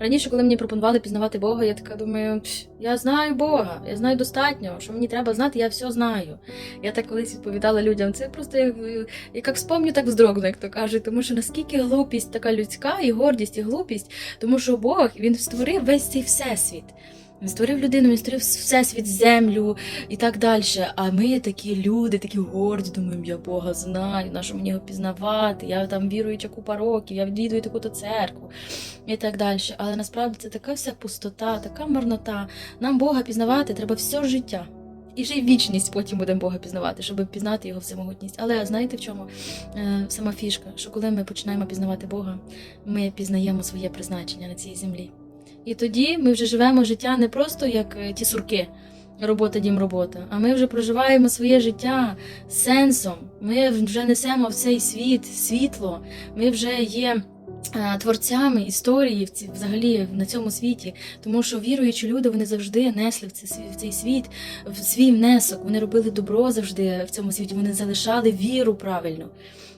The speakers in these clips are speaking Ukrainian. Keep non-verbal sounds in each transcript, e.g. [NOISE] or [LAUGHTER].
Раніше, коли мені пропонували пізнавати Бога, я така думаю, я знаю Бога, я знаю достатньо, що мені треба знати, я все знаю. Я так колись відповідала людям, це просто як, як вспомню, так вздрогну, як то кажуть. Тому що наскільки глупість така людська, і гордість, і глупість, тому що Бог він створив весь цей всесвіт. Він створив людину, він створив всесвіт, землю і так далі. А ми такі люди, такі горді, думаємо, я Бога знаю, на що мені його пізнавати, я там віруюча купа років, я відвідую таку-то церкву і так далі. Але насправді це така вся пустота, така марнота. Нам Бога пізнавати треба все життя. І ще й вічність потім будемо Бога пізнавати, щоб пізнати його всемогутність. Але знаєте в чому е, сама фішка? Що коли ми починаємо пізнавати Бога, ми пізнаємо своє призначення на цій землі. І тоді ми вже живемо життя не просто як е, ті сурки, робота, дім, робота, а ми вже проживаємо своє життя з сенсом. Ми вже несемо в цей світ світло, ми вже є. е, Творцями історії взагалі на цьому світі, тому що віруючі люди вони завжди несли в цей, в цей світ в свій внесок. Вони робили добро завжди в цьому світі. Вони залишали віру правильно.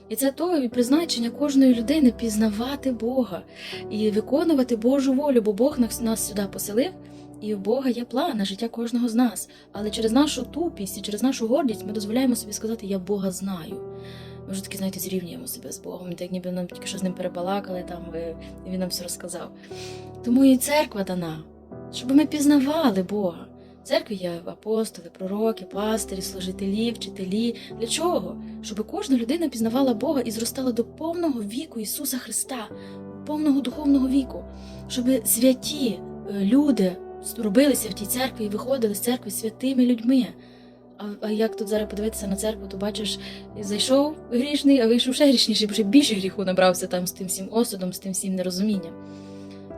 І це то призначення кожної людини пізнавати Бога і виконувати Божу волю, бо Бог нас, нас сюди поселив, і у Бога є план на життя кожного з нас. Але через нашу тупість і через нашу гордість ми дозволяємо собі сказати Я Бога знаю. Ми вже таки, знаєте, зрівнюємо себе з Богом, так ніби нам тільки що з ним перебалакали, там е, і він нам все розказав. Тому і церква дана, щоб ми пізнавали Бога. Церкві є апостоли, пророки, пастирі, служителі, вчителі. Для чого? Щоб кожна людина пізнавала Бога і зростала до повного віку Ісуса Христа, повного духовного віку, щоб святі е, люди робилися в тій церкві і виходили з церкви святими людьми. А, а як тут зараз подивитися на церкву, то бачиш, зайшов грішний, а вийшов ще грішніший, бо ще більше гріху набрався там з тим всім осудом, з тим всім нерозумінням.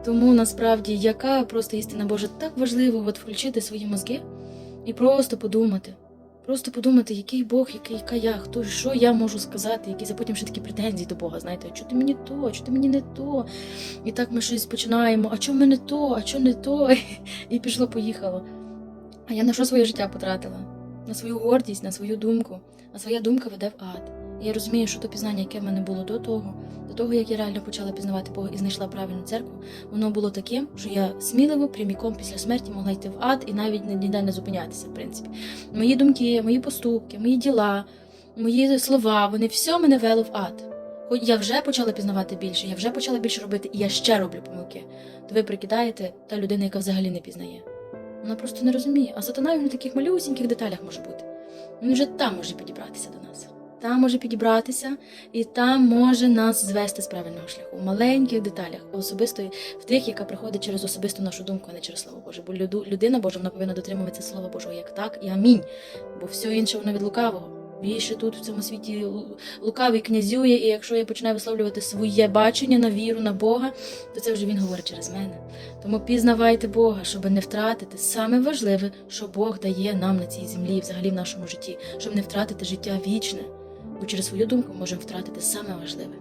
Тому насправді, яка просто істина Божа, так важливо от включити свої мозки і просто подумати. Просто подумати, який Бог, який, яка я, хто, що я можу сказати, які за потім ще такі претензії до Бога, знаєте, що ти мені то, що ти мені не то. І так ми щось починаємо, а чому не то, а чому не то? [LAUGHS] І пішло, поїхало. А я на що своє життя потратила? На свою гордість, на свою думку. А своя думка веде в ад. Я розумію, що то пізнання, яке в мене було до того, до того, як я реально почала пізнавати Бога і знайшла правильну церкву, воно було таким, що я сміливо пряміком після смерті могла йти в ад і навіть ніде не зупинятися, в принципі. Мої думки, мої поступки, мої діла, мої слова, вони все мене вело в ад. Хоч я вже почала пізнавати більше, я вже почала більше робити, і я ще роблю помилки. То ви прикидаєте та людина, яка взагалі не пізнає. Вона просто не розуміє. А сатана він в таких малюсіньких деталях може бути. Він вже там може підібратися до нас. Там може підібратися, і там може нас звести з правильного шляху. В маленьких деталях, особисто в тих, яка приходить через особисту нашу думку, а не через слово Боже. Бо людина Божа вона повинна дотримуватися слова Божого як так і амінь. Бо все інше воно від лукавого. Більше тут в цьому світі лукавий князює, і якщо я починаю висловлювати своє бачення на віру на Бога, то це вже він говорить через мене. Тому пізнавайте Бога, щоб не втратити саме важливе, що Бог дає нам на цій землі, взагалі в нашому житті, щоб не втратити життя вічне. Бо через свою думку можемо втратити саме важливе.